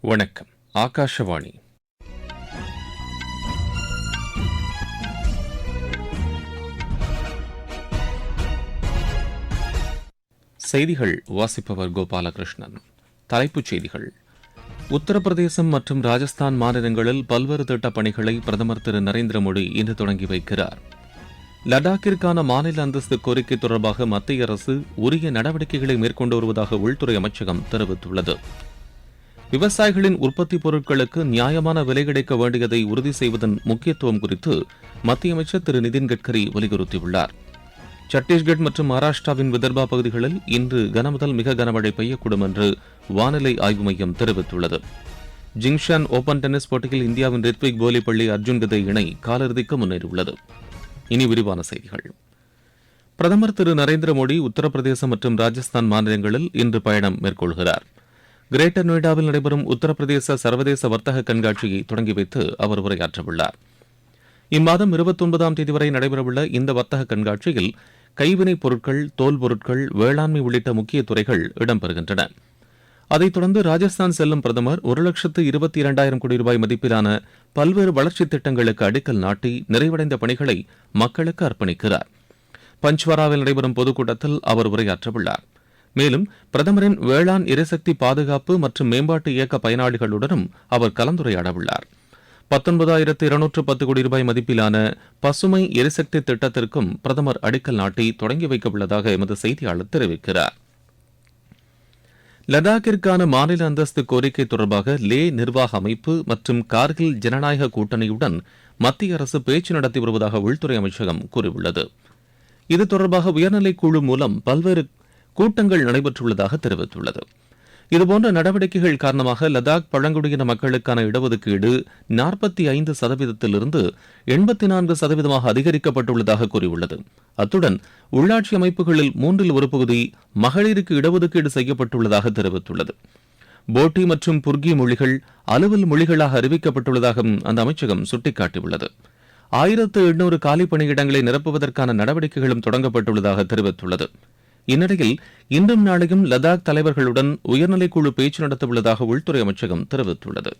வணக்கம். ஆகாஷவாணி. செய்திகள் வாசிப்பவர் கோபாலகிருஷ்ணன். தலைப்புச் செய்திகள். உத்தரப்பிரதேசம் மற்றும் ராஜஸ்தான் மாநிலங்களில் பல்வேறு திட்டப் பணிகளை பிரதமர் திரு நரேந்திர மோடி இன்று தொடங்கி வைக்கிறார். லடாக்கிற்கான மாநில அந்தஸ்து கோரிக்கை தொடர்பாக மத்திய அரசு உரிய நடவடிக்கைகளை மேற்கொண்டு வருவதாக உள்துறை அமைச்சகம் தெரிவித்துள்ளது. விவசாயிகளின் உற்பத்தி பொருட்களுக்கு நியாயமான விலை கிடைக்க வேண்டியதை உறுதி செய்வதன் முக்கியத்துவம் குறித்து மத்திய அமைச்சர் திரு நிதின் கட்கரி வலியுறுத்தியுள்ளார். சத்தீஸ்கட் மற்றும் மகாராஷ்டிராவின் விதர்பா பகுதிகளில் இன்று கனமுதல் மிக கனமழை பெய்யக்கூடும் என்று வானிலை ஆய்வு மையம் தெரிவித்துள்ளது. ஜிங்ஷான் ஓபன் டென்னிஸ் போட்டியில் இந்தியாவின் ரித்விக் போலிப்பள்ளி அர்ஜுன் கதை இணை காலிறுதிக்கு முன்னேறியுள்ளது. இனி விரிவான செய்திகள். பிரதமர் திரு நரேந்திர மோடி உத்தரப்பிரதேசம் மற்றும் ராஜஸ்தான் மாநிலங்களில் இன்று பயணம் மேற்கொள்கிறார். கிரேட்டர் நொய்டாவில் நடைபெறும் உத்தரப்பிரதேச சர்வதேச வர்த்தக கண்காட்சியை தொடங்கி வைத்து அவர் உரையாற்றவுள்ளார். இம்மாதம் இருபத்தொன்பதாம் தேதி வரை நடைபெறவுள்ள இந்த வர்த்தக கண்காட்சியில் கைவினைப் பொருட்கள் தோல் பொருட்கள் வேளாண்மை உள்ளிட்ட முக்கிய துறைகள் இடம்பெறுகின்றன. அதைத் தொடர்ந்து ராஜஸ்தான் செல்லும் பிரதமர் ஒரு லட்சத்து இருபத்தி இரண்டாயிரம் கோடி ரூபாய் மதிப்பிலான பல்வேறு வளர்ச்சித் திட்டங்களுக்கு அடிக்கல் நாட்டி நிறைவடைந்த பணிகளை மக்களுக்கு அர்ப்பணிக்கிறார். பஞ்ச்வாராவில் நடைபெறும் பொதுக்கூட்டத்தில் அவர் உரையாற்றவுள்ளார். மேலும் பிரதமரின் வேளாண் எரிசக்தி பாதுகாப்பு மற்றும் மேம்பாட்டு இயக்க பயனாளிகளுடனும் அவர் கலந்துரையாடவுள்ளார். பத்தொன்பதாயிரத்து இருநூற்று பத்து கோடி ரூபாய் மதிப்பிலான பசுமை எரிசக்தி திட்டத்திற்கும் பிரதமர் அடிக்கல் நாட்டி தொடங்கி வைக்கவுள்ளதாக எமது செய்தியாளர் தெரிவிக்கிறார். லடாக்கிற்கான மாநில அந்தஸ்து கோரிக்கை தொடர்பாக லே நிர்வாக அமைப்பு மற்றும் கார்கில் ஜனநாயக கூட்டணியுடன் மத்திய அரசு பேச்சு நடத்தி வருவதாக உள்துறை அமைச்சகம் கூறியுள்ளது. இது தொடர்பாக உயர்நிலைக் குழு மூலம் பல்வேறு கூட்டங்கள் நடைபெற்றுள்ளதாக தெரிவித்துள்ளது. இதுபோன்ற நடவடிக்கைகள் காரணமாக லடாக் பழங்குடியின மக்களுக்கான இடஒதுக்கீடு நாற்பத்தி ஐந்து சதவீதத்திலிருந்து எண்பத்தி நான்கு சதவீதமாக அதிகரிக்கப்பட்டுள்ளதாக கூறியுள்ளது. அத்துடன் உள்ளாட்சி அமைப்புகளில் மூன்றில் ஒரு பகுதி மகளிருக்கு இடஒதுக்கீடு செய்யப்பட்டுள்ளதாக தெரிவித்துள்ளது. போட்டி மற்றும் புர்கி மொழிகள் அலுவல் மொழிகளாக அறிவிக்கப்பட்டுள்ளதாகவும் அந்த அமைச்சகம் சுட்டிக்காட்டியுள்ளது. ஆயிரத்து எண்ணூறு காலி பணியிடங்களை நிரப்புவதற்கான நடவடிக்கைகளும் தொடங்கப்பட்டுள்ளதாக தெரிவித்துள்ளது. இந்நிலையில் இன்றும் நாளையும் லடாக் தலைவர்களுடன் உயர்நிலைக்குழு பேச்சு நடத்தவுள்ளதாக உள்துறை அமைச்சகம் தெரிவித்துள்ளது.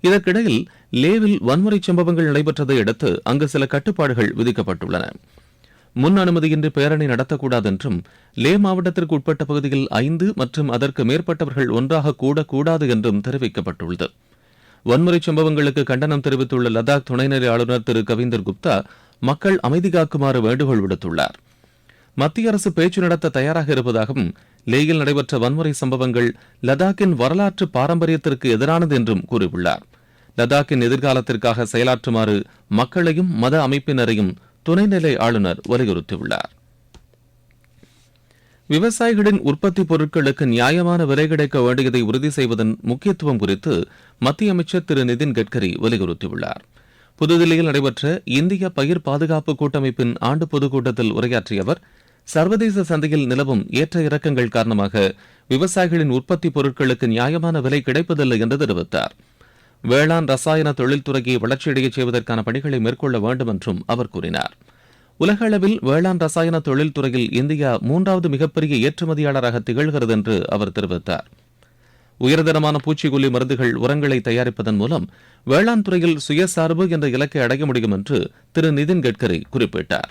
இதற்கிடையில் லேவில் வன்முறை சம்பவங்கள் நடைபெற்றதை அடுத்து அங்கு சில கட்டுப்பாடுகள் விதிக்கப்பட்டுள்ளன. முன் அனுமதியின்றி பேரணி நடத்தக்கூடாது என்றும் லே மாவட்டத்திற்கு உட்பட்ட பகுதியில் ஐந்து மற்றும் அதற்கு மேற்பட்டவர்கள் ஒன்றாக கூடக்கூடாது என்றும் தெரிவிக்கப்பட்டுள்ளது. வன்முறை சம்பவங்களுக்கு கண்டனம் தெரிவித்துள்ள லடாக் துணைநிலை ஆளுநர் திரு கவிந்தர் குப்தா மக்கள் அமைதி காக்குமாறு வேண்டுகோள் விடுத்துள்ளார். மத்திய அரசு பேச்சு நடத்த தயாராக இருப்பதாகவும் லேயில் நடைபெற்ற வன்முறை சம்பவங்கள் லடாக்கின் வரலாற்று பாரம்பரியத்திற்கு எதிரானது என்றும் கூறியுள்ளார். லடாக்கின் எதிர்காலத்திற்காக செயலாற்றுமாறு மக்களையும் மத அமைப்பினரையும் துணைநிலை ஆளுநர் வலியுறுத்தியுள்ளார். விவசாயிகளின் உற்பத்தி பொருட்களுக்கு நியாயமான விலை கிடைக்க வேண்டியதை உறுதி செய்வதன் முக்கியத்துவம் குறித்து மத்திய அமைச்சர் திரு. நிதின் கட்கரி வலியுறுத்தியுள்ளார். புதுதில்லியில் நடைபெற்ற இந்திய பயிர் பாதுகாப்பு கூட்டமைப்பின் ஆண்டு பொதுக்கூட்டத்தில் உரையாற்றிய அவர் சர்வதேச சந்தையில் நிலவும் ஏற்ற இறக்கங்கள் காரணமாக விவசாயிகளின் உற்பத்தி பொருட்களுக்கு நியாயமான விலை கிடைப்பதில்லை என்று தெரிவித்தார். வேளாண் ரசாயன தொழில்துறையை வளர்ச்சியடையச் செய்வதற்கான பணிகளை மேற்கொள்ள வேண்டும் என்றும் அவர் கூறினார். உலக அளவில் வேளாண் ரசாயன தொழில்துறையில் இந்தியா மூன்றாவது மிகப்பெரிய ஏற்றுமதியாளராக திகழ்கிறது என்று அவர் தெரிவித்தார். உயர்தரமான பூச்சிக்கொல்லி மருந்துகள் உரங்களை தயாரிப்பதன் மூலம் வேளாண் துறையில் சுயசார்பு என்ற இலக்கை அடைய முடியும் என்று திரு. நிதின் கட்கரி குறிப்பிட்டார்.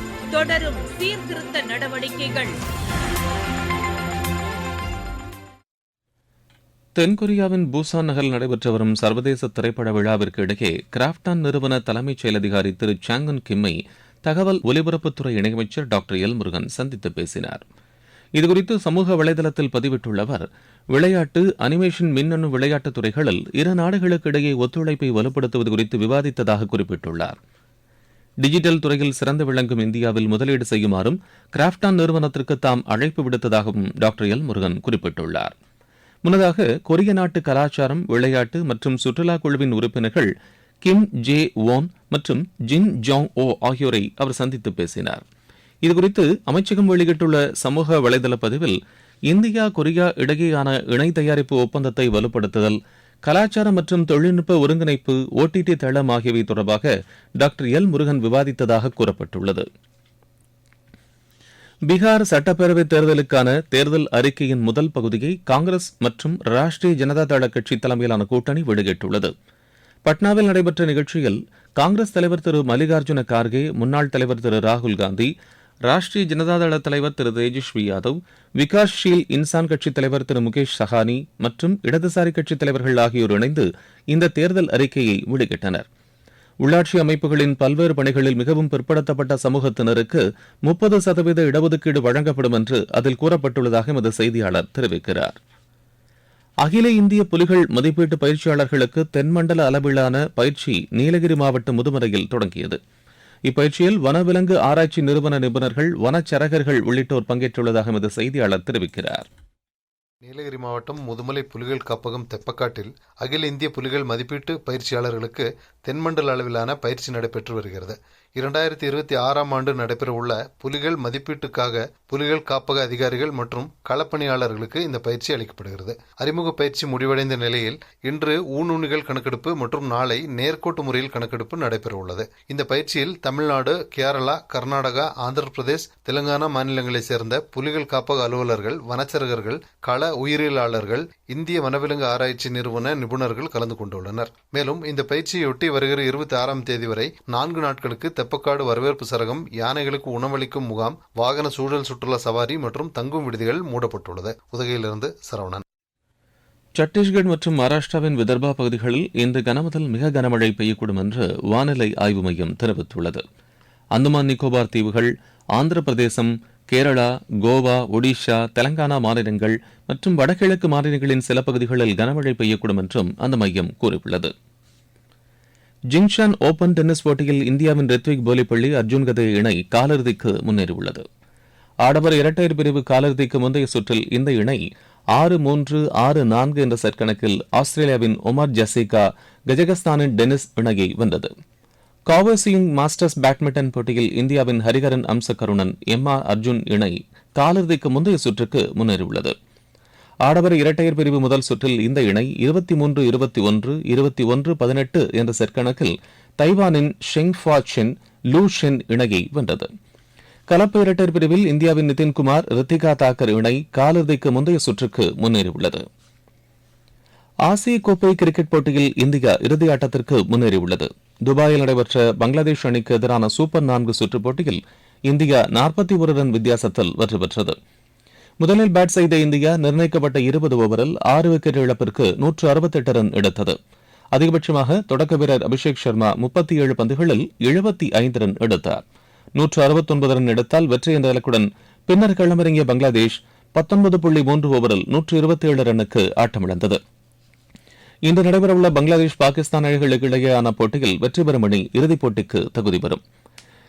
தொடரும் சீர்திருத்த நடவடிக்கைகள். தென்கொரியாவின் பூசான் நகரில் நடைபெற்று வரும் சர்வதேச திரைப்பட விழாவிற்கு இடையே கிராப்டான் நிறுவன தலைமைச் செயல் அதிகாரி திரு சாங்கன் கிம்மை தகவல் ஒலிபரப்புத்துறை இணையமைச்சர் டாக்டர் எல் முருகன் சந்தித்து பேசினார். இதுகுறித்து சமூக வலைதளத்தில் பதிவிட்டுள்ள அவர் விளையாட்டு அனிமேஷன் மின்னணு விளையாட்டுத் துறைகளில் இரு நாடுகளுக்கு இடையே ஒத்துழைப்பை வலுப்படுத்துவது குறித்து விவாதித்ததாக குறிப்பிட்டுள்ளார். டிஜிட்டல் துறையில் சிறந்து விளங்கும் இந்தியாவில் முதலீடு செய்யுமாறும் கிராப்டான் நிறுவனத்திற்கு தாம் அழைப்பு விடுத்ததாகவும் டாக்டர் எல் முருகன் குறிப்பிட்டுள்ளார். முன்னதாக கொரிய நாட்டு கலாச்சாரம் விளையாட்டு மற்றும் சுற்றுலா குழுவின் உறுப்பினர்கள் கிம் ஜே ஓன் மற்றும் ஜின் ஜாங் ஓ ஆகியோரை அவர் சந்தித்து பேசினார். இதுகுறித்து அமைச்சகம் வெளியிட்டுள்ள சமூக வலைதள பதிவில் இந்தியா கொரியா இடையேயான இணை தயாரிப்பு ஒப்பந்தத்தை வலுப்படுத்துதல் கலாச்சாரம் மற்றும் தொழில்நுட்ப ஒருங்கிணைப்பு ஓடிடி தளம் ஆகியவை தொடர்பாக டாக்டர் எல் முருகன் விவாதித்ததாக கூறப்பட்டுள்ளது. பீகார் சட்டப்பேரவைத் தேர்தலுக்கான தேர்தல் அறிக்கையின் முதல் பகுதியை காங்கிரஸ் மற்றும் ராஷ்டிரிய ஜனதா தள கட்சி தலைமையிலான கூட்டணி வெளியிட்டுள்ளது பட்னாவில் நடைபெற்ற நிகழ்ச்சியில் காங்கிரஸ் தலைவர் திரு மல்லிகார்ஜுன கார்கே முன்னாள் தலைவர் திரு ராகுல் காந்தி ராஷ்டிரிய ஜனதாதள தலைவர் திரு தேஜஸ்வி யாதவ் விகாஸ்ஷீல் இன்சான் கட்சித் தலைவர் திரு முகேஷ் சஹானி மற்றும் இடதுசாரி கட்சித் தலைவர்கள் ஆகியோர் இணைந்து இந்த தேர்தல் அறிக்கையை வெளியிட்டனர். உள்ளாட்சி அமைப்புகளின் பல்வேறு பணிகளில் மிகவும் பிற்படுத்தப்பட்ட சமூகத்தினருக்கு முப்பது சதவீத இடஒதுக்கீடு வழங்கப்படும் என்று அதில் கூறப்பட்டுள்ளதாக எமது செய்தியாளர் தெரிவிக்கிறார். அகில இந்திய புலிகள் மதிப்பீட்டு பயிற்சியாளர்களுக்கு தென்மண்டல அளவிலான பயிற்சி நீலகிரி மாவட்டம் முதுமலையில் தொடங்கியது. இப்பயிற்சியில் வனவிலங்கு ஆராய்ச்சி நிறுவன நிபுணர்கள் வனச்சரகர்கள் உள்ளிட்டோர் பங்கேற்றுள்ளதாக எமது செய்தியாளர் தெரிவிக்கிறார். நீலகிரி மாவட்டம் முதுமலை புலிகள் காப்பகம் தெப்பக்காட்டில் அகில இந்திய புலிகள் மதிப்பீட்டு பயிற்சியாளர்களுக்கு தென்மண்டல அளவிலான பயிற்சி நடைபெற்று வருகிறது. இரண்டாயிரத்தி இருபத்தி ஆறாம் ஆண்டு நடைபெற உள்ள புலிகள் மதிப்பீட்டுக்காக புலிகள் காப்பக அதிகாரிகள் மற்றும் களப்பணியாளர்களுக்கு இந்த பயிற்சி அளிக்கப்படுகிறது. அறிமுக பயிற்சி முடிவடைந்த நிலையில் இன்று ஊனுண்ணிகள் கணக்கெடுப்பு மற்றும் நாளை நேர்கோட்டு முறையில் கணக்கெடுப்பு நடைபெறவுள்ளது. இந்த பயிற்சியில் தமிழ்நாடு கேரளா கர்நாடகா ஆந்திர பிரதேஷ் தெலுங்கானா மாநிலங்களைச் சேர்ந்த புலிகள் காப்பக அலுவலர்கள் வனச்சரகர்கள் கள உயிரியலாளர்கள் இந்திய வனவிலங்கு ஆராய்ச்சி நிறுவன நிபுணர்கள் கலந்து கொண்டுள்ளனர். மேலும் இந்த பயிற்சியொட்டி வருகிற இருபத்தி ஆறாம் தேதி வரை நான்கு நாட்களுக்கு தெப்பக்காடு வரவேற்பு சரகம் யானைகளுக்கு உணவளிக்கும் முகாம் வாகன சூழல் சுற்றுலா சவாரி மற்றும் தங்கும் விடுதிகள் மூடப்பட்டுள்ளது. உதகையிலிருந்து சரவணன். சத்தீஸ்கர் மற்றும் மகாராஷ்டிராவின் விதர்பா பகுதிகளில் இன்று கனமுதல் மிக கனமழை பெய்யக்கூடும் என்று வானிலை ஆய்வு மையம் தெரிவித்துள்ளது. அந்தமான் நிக்கோபார் தீவுகள் ஆந்திர பிரதேசம் கேரளா கோவா ஒடிஷா தெலங்கானா மாநிலங்கள் மற்றும் வடகிழக்கு மாநிலங்களின் சில பகுதிகளில் கனமழை பெய்யக்கூடும் என்றும் அந்த மையம் கூறியுள்ளது. ஜிங்ஷான் ஓபன் டென்னிஸ் போட்டியில் இந்தியாவின் ரித்விக் போலிப்பள்ளி அர்ஜுன் கதே இணை காலிறுதிக்கு முன்னேறியுள்ளது. ஆடவர் இரட்டையர் பிரிவு காலிறுதிக்கு முந்தைய சுற்றில் இந்த இணை ஆறு மூன்று ஆறு நான்கு என்ற செட் கணக்கில் ஆஸ்திரேலியாவின் ஒமர் ஜசிகா கஜகஸ்தானின் டென்னிஸ் இணையை வென்றது. காவர்சிங் மாஸ்டர்ஸ் பேட்மிண்டன் போட்டியில் இந்தியாவின் ஹரிகரன் அம்சகருணன் எம் ஆர் அர்ஜுன் இணை காலிறுதிக்கு முந்தைய சுற்றுக்கு முன்னேறியுள்ளது. ஆடவர் இரட்டையர் பிரிவு முதல் சுற்றில் இந்த இணை இருபத்தி மூன்று இருபத்தி ஒன்று இருபத்தி ஒன்று பதினெட்டு என்ற செற்கணக்கில் தைவானின் ஷெங் ஃபா சென் லூ ஷென் இணையை வென்றது. கலப்பு இரட்டையர் பிரிவில் இந்தியாவின் நிதின்குமார் ரித்திகா தாக்கர் இணை காலிறுதிக்கு முந்தைய சுற்றுக்கு முன்னேறியுள்ளது. ஆசிய கோப்பை கிரிக்கெட் போட்டியில் இந்தியா இறுதி ஆட்டத்திற்கு முன்னேறியுள்ளது. துபாயில் நடைபெற்ற பங்களாதேஷ் அணிக்கு எதிரான சூப்பர் நான்கு சுற்றுப் போட்டியில் இந்தியா நாற்பத்தி ஒரு ரன் வித்தியாசத்தில் வெற்றி பெற்றது. முதலில் பேட் செய்த இந்தியா நிர்ணயிக்கப்பட்ட இருபது ஓவரில் ஆறு விக்கெட் இழப்பிற்கு நூற்று அறுபத்தெட்டு ரன் எடுத்தது. அதிகபட்சமாக தொடக்க வீரர் அபிஷேக் சர்மா முப்பத்தி ஏழு பந்துகளில் எழுபத்தி ஐந்து ரன் எடுத்தார். நூற்று அறுபத்தொன்பது ரன் எடுத்தால் வெற்றி என்ற இலக்குடன் பின்னர் களமிறங்கிய பங்களாதேஷ் பத்தொன்பது புள்ளி மூன்று ஓவரில் நூற்று இருபத்தி ஏழு ரன்னுக்கு ஆட்டமிழந்தது. இன்று நடைபெறவுள்ள பங்களாதேஷ் பாகிஸ்தான் அணிகளுக்கு இடையேயான போட்டியில் வெற்றி பெறும் அணி இறுதிப் போட்டிக்கு தகுதி பெறும்.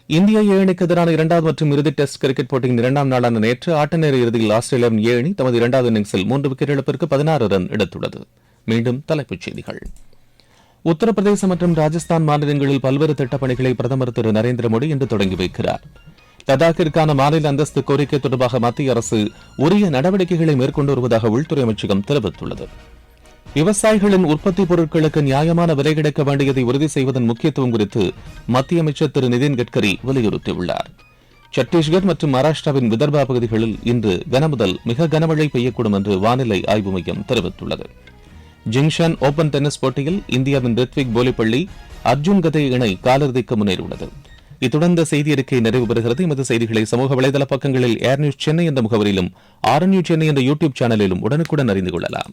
இந்திய ஏணிக்கு எதிரான இரண்டாவது மற்றும் இறுதி டெஸ்ட் கிரிக்கெட் போட்டியின் இரண்டாம் நாளான நேற்று ஆட்ட நேர இறுதியில் ஆஸ்திரேலியாவின் ஏணி தமது இரண்டாவது இன்னிங்ஸில் மூன்று விக்கெட் இழப்பிற்கு பதினாறு ரன் எடுத்துள்ளது. மீண்டும் தலைப்புச் செய்திகள். உத்தரப்பிரதேசம் மற்றும் ராஜஸ்தான் மாநிலங்களில் பல்வேறு திட்டப் பணிகளை பிரதமர் திரு நரேந்திர மோடி இன்று தொடங்கி வைக்கிறார். லடாக்கிற்கான மாநில அந்தஸ்து கோரிக்கை தொடர்பாக மத்திய அரசு உரிய நடவடிக்கைகளை மேற்கொண்டு வருவதாக உள்துறை அமைச்சகம் தெரிவித்துள்ளது. விவசாயிகளின் உற்பத்தி பொருட்களுக்கு நியாயமான விலை கிடைக்க வேண்டியதை உறுதி செய்வதன் முக்கியத்துவம் குறித்து மத்திய அமைச்சர் திரு நிதின் கட்கரி வலியுறுத்தியுள்ளார். சத்தீஸ்கர் மற்றும் மகாராஷ்டிராவின் விதர்பா பகுதிகளில் இன்று கனமுதல் மிக கனமழை பெய்யக்கூடும் என்று வானிலை ஆய்வு மையம் தெரிவித்துள்ளது. ஜிங்ஷான் ஓபன் டென்னிஸ் போட்டியில் இந்தியாவின் ரித்விக் போலிப்பள்ளி அர்ஜுன் கதே இணை காலிறுதிக்கு முன்னேறியுள்ளது. இத்துடன் இந்த செய்தி அறிக்கை நிறைவு பெறுகிறது. எமது செய்திகளை சமூக வலைதள பக்கங்களில் ஏர் நியூஸ் சென்னை என்ற முகவரியிலும் ஆர் நியூஸ் சென்னை என்ற யூடியூப் சேனலிலும் உடனுக்குடன் அறிந்து கொள்ளலாம்.